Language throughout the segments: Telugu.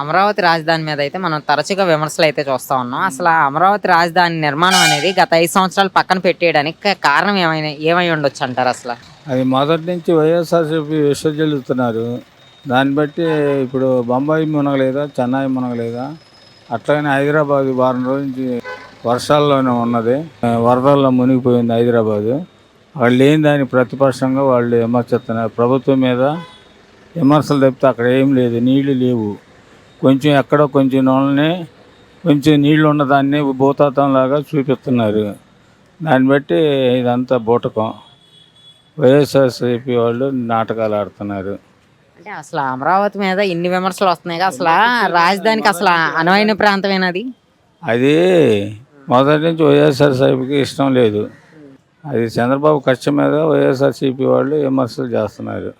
అమరావతి రాజధాని మీద అయితే మనం తరచుగా విమర్శలు అయితే చూస్తా ఉన్నాం. అసలు అమరావతి రాజధాని నిర్మాణం అనేది గత ఐదు సంవత్సరాలు పక్కన పెట్టేయడానికి కారణం ఏమైనా ఏమై ఉండొచ్చు అంటారు అసలు? అది మొదటి నుంచి వైఎస్ఆర్సీపీ విశ్వజల్లుతున్నారు. దాన్ని బట్టి ఇప్పుడు బొంబాయి మునగలేదా చెన్నై మునగలేదా? అట్లాగనే హైదరాబాద్ వారం రోజుల నుంచి వర్షాల్లోనే ఉన్నది. వరదల్లో మునిగిపోయింది హైదరాబాదు. వాళ్ళు లేని దాని ప్రతిపక్షంగా వాళ్ళు విమర్శిస్తున్నారు. ప్రభుత్వం మీద విమర్శలు తప్పితే అక్కడ ఏం లేదు నీళ్ళు లేవు. కొంచెం ఎక్కడో కొంచెం నూనె కొంచెం నీళ్ళు ఉన్నదాన్ని భూతాతంలాగా చూపిస్తున్నారు. దాన్ని బట్టి ఇదంతా బూటకం. వైఎస్ఆర్సీపీ వాళ్ళు నాటకాలు ఆడుతున్నారు. అంటే అసలు అమరావతి మీద ఇన్ని విమర్శలు వస్తున్నాయి అసలు రాజధానికి అసలు అనువైన ప్రాంతమేనది అది? మొదటి నుంచి వైఎస్ఆర్సీపీకి ఇష్టం లేదు. అది చంద్రబాబు కక్ష మీద వైఎస్ఆర్సీపీ వాళ్ళు విమర్శలు చేస్తున్నారు.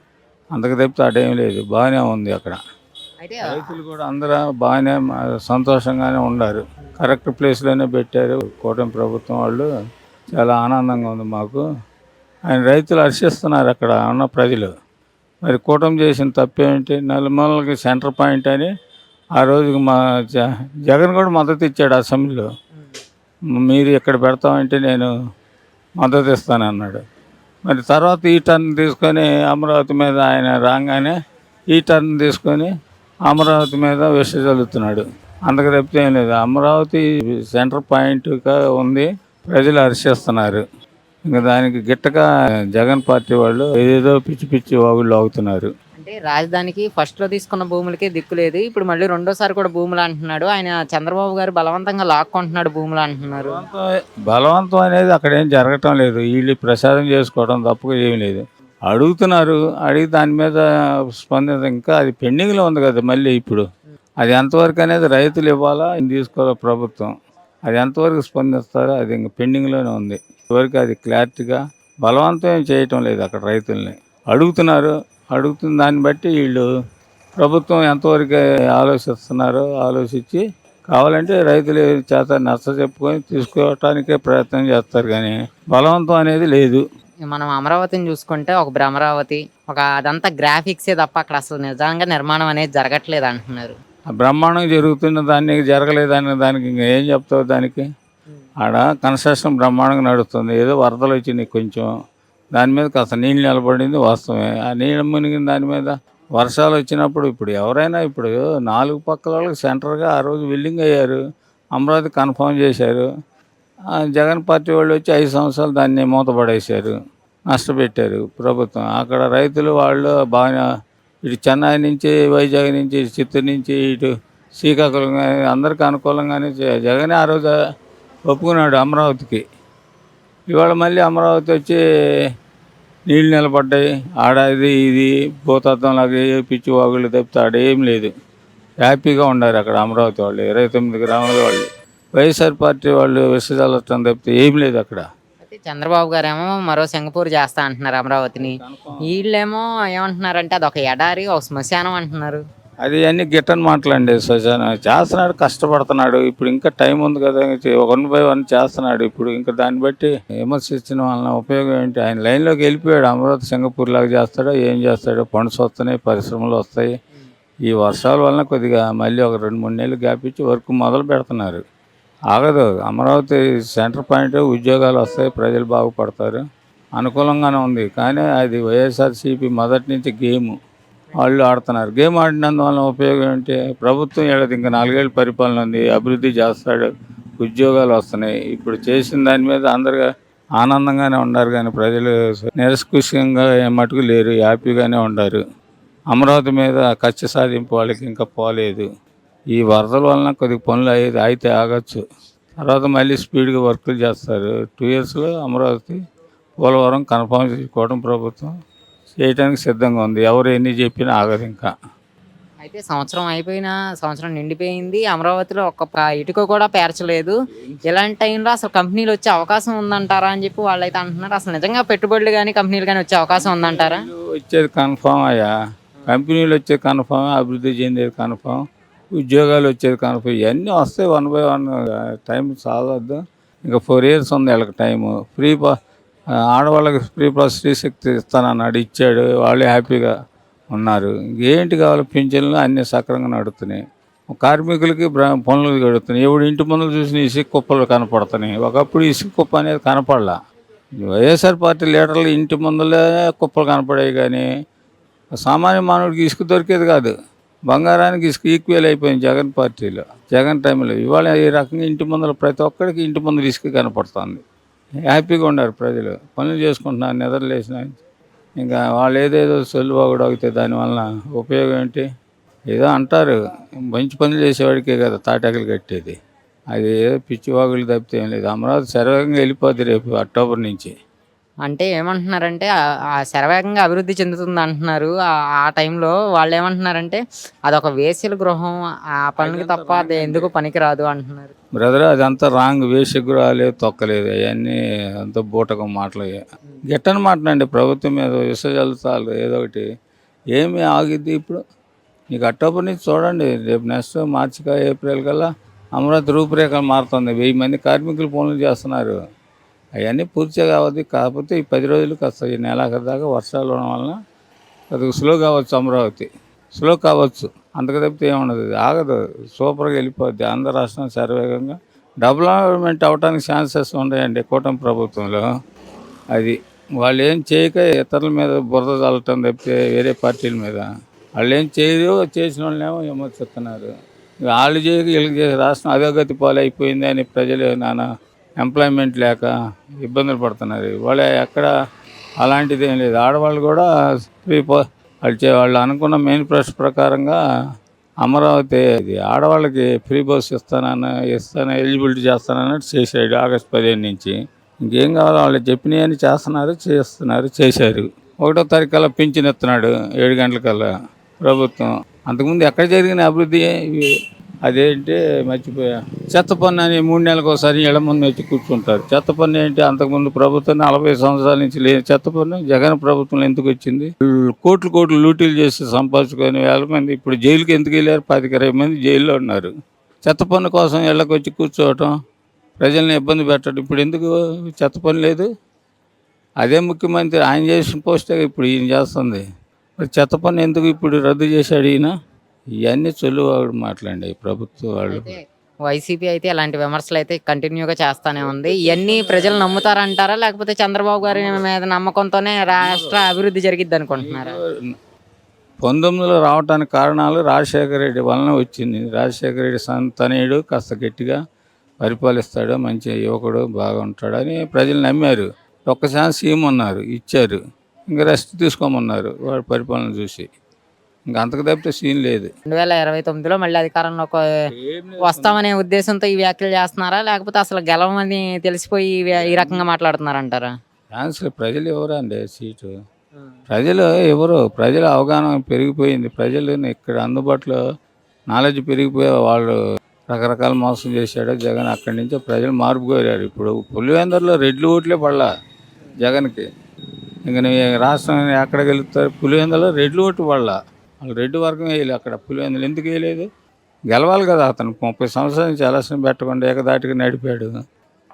అంతకు తప్పితే అటేం లేదు. బాగానే ఉంది అక్కడ. రైతులు కూడా అందరూ బాగానే సంతోషంగానే ఉన్నారు కరెక్ట్ ప్లేస్లోనే పెట్టారు. కూటమి ప్రభుత్వం వాళ్ళు చాలా ఆనందంగా ఉంది మాకు. ఆయన రైతులు హర్షిస్తున్నారు అక్కడ ఉన్న ప్రజలు. మరి కూటమి చేసిన తప్పేంటి నలుమూలకి సెంటర్ పాయింట్ అని ఆ రోజుకి మా జగన్ కూడా మద్దతు ఇచ్చాడు అసెంబ్లీలో. మీరు ఇక్కడ పెడతామంటే నేను మద్దతు ఇస్తానన్నాడు మరి తర్వాత ఈ టర్న్ తీసుకొని అమరావతి మీద ఆయన రాగానే ఈ టర్న్ తీసుకొని అమరావతి మీద విష చల్లుతున్నాడు. అందుకు తప్పితే ఏం లేదు. అమరావతి సెంటర్ పాయింట్గా ఉంది. ప్రజలు హర్షిస్తున్నారు ఇంకా దానికి గిట్టగా జగన్ పార్టీ వాళ్ళు ఏదేదో పిచ్చి పిచ్చి వాగుళ్ళు అవుతున్నారు అంటే రాజధానికి ఫస్ట్లో తీసుకున్న భూములకే దిక్కు లేదు. ఇప్పుడు మళ్ళీ రెండోసారి కూడా భూములు అంటున్నాడు. ఆయన చంద్రబాబు గారు బలవంతంగా లాక్కుంటున్నాడు భూములు అంటున్నారు. బలవంతం బలవంతం అనేది అక్కడ ఏం జరగటం లేదు. వీళ్ళు ప్రసాదం చేసుకోవడం తప్పుగా ఏం లేదు. అడుగుతున్నారు. అడిగి దాని మీద స్పందన ఇంకా అది పెండింగ్లో ఉంది కదా మళ్ళీ ఇప్పుడు. అది ఎంతవరకు అనేది రైతులు ఇవ్వాలా? తీసుకోవాలా ప్రభుత్వం? అది ఎంతవరకు స్పందిస్తారో అది ఇంకా పెండింగ్లోనే ఉంది. ఇవరకు అది క్లారిటీగా బలవంతం చేయటం లేదు అక్కడ రైతుల్ని. అడుగుతున్నారు. అడుగుతున్న దాన్ని బట్టి వీళ్ళు ప్రభుత్వం ఎంతవరకు ఆలోచిస్తున్నారో ఆలోచించి కావాలంటే రైతులు చేత నచ్చ చెప్పుకొని తీసుకోవటానికే ప్రయత్నం చేస్తారు కానీ బలవంతం అనేది లేదు. మనం అమరావతిని చూసుకుంటే ఒక భ్రమరావతి ఒక అదంతా గ్రాఫిక్సే తప్ప అక్కడ అసలు నిజంగా నిర్మాణం అనేది జరగట్లేదు అంటున్నారు. ఆ బ్రహ్మాండం జరుగుతున్న దాన్ని జరగలేదని దానికి ఇంకా ఏం చెప్తావు దానికి? ఆడ కన్స్ట్రక్షన్ బ్రహ్మాండంగా నడుస్తుంది. ఏదో వరదలు వచ్చినాయి కొంచెం. దాని మీద కాస్త నీళ్ళు నిలబడింది వాస్తవమే. ఆ నీళ్ళు మునిగిన దాని మీద వర్షాలు వచ్చినప్పుడు ఇప్పుడు ఎవరైనా ఇప్పుడు నాలుగు పక్కల వాళ్ళకి సెంటర్గా ఆ రోజు బిల్డింగ్ అయ్యారు. అమరావతి కన్ఫర్మ్ చేశారు. జగన్ పార్టీ వాళ్ళు వచ్చి ఐదు సంవత్సరాలు దాన్ని మూతపడేశారు నష్టపెట్టారు ప్రభుత్వం. అక్కడ రైతులు వాళ్ళు బాగా ఇటు చెన్నై నుంచి వైజాగ్ నుంచి చిత్తూరు నుంచి ఇటు శ్రీకాకుళం కానీ అందరికీ అనుకూలంగానే జగనే ఆ రోజు ఒప్పుకున్నాడు అమరావతికి. ఇవాళ మళ్ళీ అమరావతి వచ్చి నీళ్ళు నిలబడ్డాయి. ఆడ ఇది ఇది భూతత్వం లాగా ఏ పిచ్చి వాగులు తప్పితే ఆడ ఏం లేదు. హ్యాపీగా ఉన్నారు అక్కడ అమరావతి వాళ్ళు ఇరవై తొమ్మిది గ్రామాల వాళ్ళు. వైఎస్ఆర్ పార్టీ వాళ్ళు విసర్జలటం తప్పితే ఏం లేదు అక్కడ. చంద్రబాబు గారేమో మరో సింగపూర్ చేస్తా అంటున్నారు అమరావతిని. వీళ్ళేమో ఏమంటున్నారంటే అది ఒక ఎడారి ఒక శ్మశానం అంటున్నారు. అది అన్ని గిట్టని మాటలండి సుజాన చేస్తున్నాడు కష్టపడుతున్నాడు. ఇప్పుడు ఇంకా టైం ఉంది కదా వన్ బై వన్ చేస్తున్నాడు ఇప్పుడు. ఇంకా దాన్ని బట్టి విమర్శించిన వలన ఉపయోగం ఏంటి? ఆయన లైన్లోకి వెళ్ళిపోయాడు. అమరావతి సింగపూర్ లాగా చేస్తాడో ఏం చేస్తాడో ఫండ్స్ వస్తున్నాయి పరిశ్రమలు వస్తాయి. ఈ వర్షాల వలన కొద్దిగా మళ్ళీ ఒక రెండు మూడు నెలలు గ్యాప్ ఇచ్చి వర్క్ మొదలు పెడుతున్నారు. ఆగదు. అమరావతి సెంటర్ పాయింట్ ఉద్యోగాలు వస్తాయి ప్రజలు బాగుపడతారు. అనుకూలంగానే ఉంది. కానీ అది వైఎస్ఆర్సీపీ మొదటి నుంచి గేమ్. వాళ్ళు ఆడుతున్నారు. గేమ్ ఆడినందువల్ల ఉపయోగం ఏంటి? ప్రభుత్వం ఏడాది ఇంకా నాలుగేళ్ళు పరిపాలన ఉంది. అభివృద్ధి చేస్తాడు. ఉద్యోగాలు వస్తున్నాయి. ఇప్పుడు చేసిన దాని మీద అందరు ఆనందంగానే ఉన్నారు. కానీ ప్రజలు నిరస్కుశంగా మటుకు లేరు. హ్యాపీగానే ఉన్నారు అమరావతి మీద కక్ష సాధింపు వాళ్ళకి ఇంకా పోలేదు. ఈ వరదల వలన కొద్దిగా పనులు అయ్యేది అయితే ఆగచ్చు. తర్వాత మళ్ళీ స్పీడ్గా వర్కులు చేస్తారు. టూ ఇయర్స్లో అమరావతి పోలవరం కన్ఫర్మ్ చేసుకోవడం ప్రభుత్వం చేయడానికి సిద్ధంగా ఉంది. ఎవరు ఎన్ని చెప్పినా ఆగదు ఇంకా. అయితే సంవత్సరం అయిపోయినా సంవత్సరం నిండిపోయింది. అమరావతిలో ఒక్క ఇటుక కూడా పేర్చలేదు. ఇలాంటి టైంలో అసలు కంపెనీలు వచ్చే అవకాశం ఉందంటారా అని చెప్పి వాళ్ళైతే అంటున్నారు. అసలు నిజంగా పెట్టుబడులు కానీ కంపెనీలు కానీ వచ్చే అవకాశం ఉందంటారా? వచ్చేది కన్ఫామ్ అయ్యా. కంపెనీలు వచ్చేది కన్ఫామ్. అభివృద్ధి చెందేది కన్ఫామ్. ఉద్యోగాలు వచ్చేది కన్ఫామ్ ఇవన్నీ వస్తాయి వన్ బై వన్. టైం చాలవద్దు ఇంకా ఫోర్ ఇయర్స్ ఉంది వాళ్ళకి టైము. ఫ్రీ బస్ ఆడవాళ్ళకి ఫ్రీ బస్ ఫ్రీ శక్తి ఇస్తానన్నాడు ఇచ్చాడు. వాళ్ళు హ్యాపీగా ఉన్నారు. ఏంటి కావాలి? పింఛన్లు అన్నీ సక్రంగా నడుతున్నాయి. కార్మికులకి పనులు గడుతున్నాయి. ఎవడు ఇంటి ముందు చూసిన ఇసుక కుప్పలు కనపడుతున్నాయి. ఒకప్పుడు ఇసుక కుప్ప అనేది కనపడలా. వైఎస్ఆర్ పార్టీ లీడర్లు ఇంటి ముందులే కుప్పలు కనపడాయి కానీ సామాన్య మానవుడికి ఇసుక దొరికేది కాదు. బంగారానికి ఇసుక ఈక్వల్ అయిపోయింది జగన్ పార్టీలో. జగన్ టైంలో. ఇవాళ ఈ రకంగా ఇంటి ముందర ప్రతి ఒక్కడికి ఇంటి ముందర ఇసుక కనపడుతుంది. హ్యాపీగా ఉన్నారు ప్రజలు. పనులు చేసుకుంటున్నారు నిద్రలేసిన ఇంకా వాళ్ళు ఏదేదో సొల్లుబాగుడు అవుతే దానివల్ల ఉపయోగం ఏంటి? ఏదో అంటారు. మంచి పనులు చేసేవాడికే కదా తాటాకులు కట్టేది. అది ఏదో పిచ్చివాగులు తప్పితే ఏం లేదు. అమరావతి సర్వేగంగా వెళ్ళిపోద్ది రేపు అక్టోబర్ నుంచి. అంటే ఏమంటున్నారంటే శరవేగంగా అభివృద్ధి చెందుతుంది అంటున్నారు ఆ- టైంలో వాళ్ళు ఏమంటున్నారంటే అదొక వేశ్యల గృహం ఆ పనులకి తప్ప అది ఎందుకు పనికిరాదు అంటున్నారు. బ్రదర్ అదంతా రాంగ్. వేషగ్రహాలే తొక్కలేదు. అవన్నీ అంత బూటకం మాటలు గిట్టని మాటలండి. ప్రభుత్వం మీద విసజల్తాలు ఏదో ఒకటి. ఏమి ఆగిద్ది ఇప్పుడు? నీకు అక్టోబర్ నుంచి చూడండి. రేపు నెక్స్ట్ మార్చి కా ఏప్రిల్ కల్లా అమరావతి రూపురేఖలు మారుతుంది. వెయ్యి మంది కార్మికులు పనులు చేస్తున్నారు. అవన్నీ పూర్తిగా కావద్దు. కాకపోతే ఈ పది రోజులు కాస్త ఈ నెలాఖరు దాకా వర్షాలు ఉండడం వలన కొద్దిగా స్లో కావచ్చు అమరావతి. స్లో కావచ్చు. అంతకు తప్పితే ఏముండదు. ఆగదు. సూపర్గా వెళ్ళిపోద్ది. ఆంధ్ర రాష్ట్రం శరవేగంగా డెవలప్మెంట్ అవడానికి ఛాన్సెస్ ఉన్నాయండి కూటమి ప్రభుత్వంలో. అది వాళ్ళు ఏం చేయక ఇతరుల మీద బురద చల్లటం తప్పితే వేరే పార్టీల మీద. వాళ్ళు ఏం చేయదు చేసిన వాళ్ళేమో విమర్శిస్తున్నారు వాళ్ళు చేయక వీళ్ళకి చేసి రాష్ట్రం అధోగతి పాలైపోయింది అని ప్రజలు నానా ఎంప్లాయ్మెంట్ లేక ఇబ్బందులు పడుతున్నారు. వాళ్ళ ఎక్కడ అలాంటిది ఏం లేదు. ఆడవాళ్ళు కూడా స్త్రీ పో వాళ్ళు చే- వాళ్ళు అనుకున్న మెయిన్ ప్రశ్న ప్రకారంగా అమరావతి ఇది. ఆడవాళ్ళకి ఫ్రీ బస్ ఇస్తానని ఇస్తాను ఎలిజిబిలిటీ చేస్తానన్నట్టు చేశాడు ఆగస్ట్ పదిహేను నుంచి. ఇంకేం కావాలో వాళ్ళు చెప్పినవన్నీ చేస్తున్నారు చేస్తున్నారు చేశారు. ఒకటో తారీఖు కల్లా పింఛన్ ఇస్తున్నాడు ఏడు గంటలకల్లా ప్రభుత్వం. అంతకుముందు ఎక్కడ జరిగిన అభివృద్ధి అదేంటి మర్చిపోయా? చెత్త పన్ను అని మూడు నెలలకు ఒకసారి ఇళ్ళ ముందు వచ్చి కూర్చుంటారు. చెత్త పన్ను ఏంటి? అంతకుముందు ప్రభుత్వం నలభై సంవత్సరాల నుంచి లేని చెత్త పన్ను జగన్ ప్రభుత్వం ఎందుకు వచ్చింది? కోట్లు కోట్లు లూటీలు చేసి సంపాదించుకొని వేల మంది ఇప్పుడు జైలుకి ఎందుకు వెళ్ళారు? పదికి ఇరవై మంది జైల్లో ఉన్నారు. చెత్త పన్ను కోసం ఇళ్ళకి వచ్చి కూర్చోవటం ప్రజల్ని ఇబ్బంది పెట్టడం ఇప్పుడు ఎందుకు చెత్త పని లేదు? అదే ముఖ్యమంత్రి ఆయన చేసిన పోస్టే ఇప్పుడు ఈయన చేస్తుంది. మరి చెత్త పన్ను ఎందుకు ఇప్పుడు రద్దు చేశాడు ఈయన? ఇవన్నీ చొల్లువాడు మాట్లాడండి ప్రభుత్వ వాళ్ళు. వైసీపీ అయితే ఇలాంటి విమర్శలు అయితే కంటిన్యూగా చేస్తానే ఉంది. ఇవన్నీ ప్రజలు నమ్ముతారంటారా? లేకపోతే చంద్రబాబు గారి మీద నమ్మకంతోనే రాష్ట్ర అభివృద్ధి జరిగిద్ది అనుకుంటున్నారా? పంతొమ్మిదిలో రావడానికి కారణాలు రాజశేఖర రెడ్డి వలన వచ్చింది. రాజశేఖర రెడ్డి సంతనయుడు కాస్త గట్టిగా పరిపాలిస్తాడు మంచి యువకుడు బాగా ఉంటాడు అని ప్రజలు నమ్మారు. ఒక్క ఛాన్స్ ఇవ్వమన్నారు ఇచ్చారు. ఇంకా రెస్ట్ తీసుకోమన్నారు వాడి పరిపాలన చూసి. ఇంకా అంతకు తప్పితే సీన్ లేదు. రెండు వేల ఇరవై తొమ్మిదిలో మళ్ళీ అధికారంలోకి వస్తామనే ఉద్దేశంతో ఈ వ్యాఖ్యలు చేస్తున్నారా? లేకపోతే అసలు గెలవమని తెలిసిపోయి ఈ వ్య- ఈ రకంగా మాట్లాడుతున్నారంటారా? ఛాన్స్ ప్రజలు ఎవరండి సీటు ప్రజలు ఎవరు? ప్రజల అవగాహన పెరిగిపోయింది. ప్రజలు ఇక్కడ అందుబాటులో నాలెడ్జ్ పెరిగిపోయే వాళ్ళు రకరకాల మోసం చేశాడు జగన్. అక్కడి నుంచి ప్రజలు మార్పు కోరారు. ఇప్పుడు పులివెందర్లో రెడ్లు ఓట్లే పడలా జగన్కి. ఇంక నీ రాష్ట్రం ఎక్కడ గెలుస్తారు పులివెందులో రెడ్లు ఓటు పడలా. వాళ్ళు రెడ్డి వర్గం వేయలేదు అక్కడ పులివెందులు ఎందుకు వేయలేదు? గెలవాలి కదా అతను. ముప్పై సంవత్సరాల నుంచి ఎలక్షన్ పెట్టకుండా ఏకదాటిగా నడిపాడు.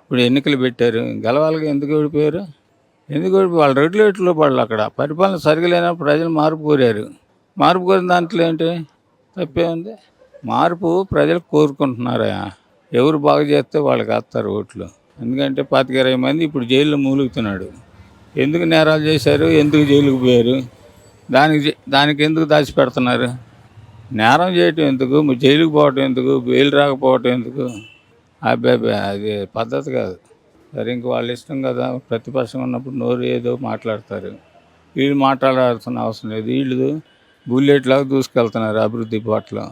ఇప్పుడు ఎన్నికలు పెట్టారు. గెలవాలిగా ఎందుకు ఓడిపోయారు? ఎందుకు ఓడిపోయి వాళ్ళు రెడ్లు వాళ్ళు పడాలి అక్కడ. పరిపాలన సరిగా లేనప్పుడు ప్రజలు మార్పు కోరారు. మార్పు కోరిన దాంట్లో ఏంటి? తప్పే ఉంది మార్పు ప్రజలు కోరుకుంటున్నారా? ఎవరు బాగా చేస్తే వాళ్ళకి వేస్తారు ఓట్లు. ఎందుకంటే పాతిక ఇరవై మంది ఇప్పుడు జైల్లో మూలుగుతున్నాడు. ఎందుకు నేరాలు చేశారు? ఎందుకు జైలుకు పోయారు? దానికి దానికి ఎందుకు దాచిపెడుతున్నారు? నేరం చేయటం ఎందుకు? జైలుకు పోవటం ఎందుకు? బెయిల్ రాకపోవటం ఎందుకు? అబ్బాయి అది పద్ధతి కాదు. సరే ఇంక వాళ్ళ ఇష్టం కదా. ప్రతిపక్షం ఉన్నప్పుడు నోరు ఏదో మాట్లాడతారు. వీళ్ళు మాట్లాడాల్సిన అవసరం లేదు. వీళ్ళు బుల్లెట్లాగా దూసుకెళ్తున్నారు అభివృద్ధి పట్ల.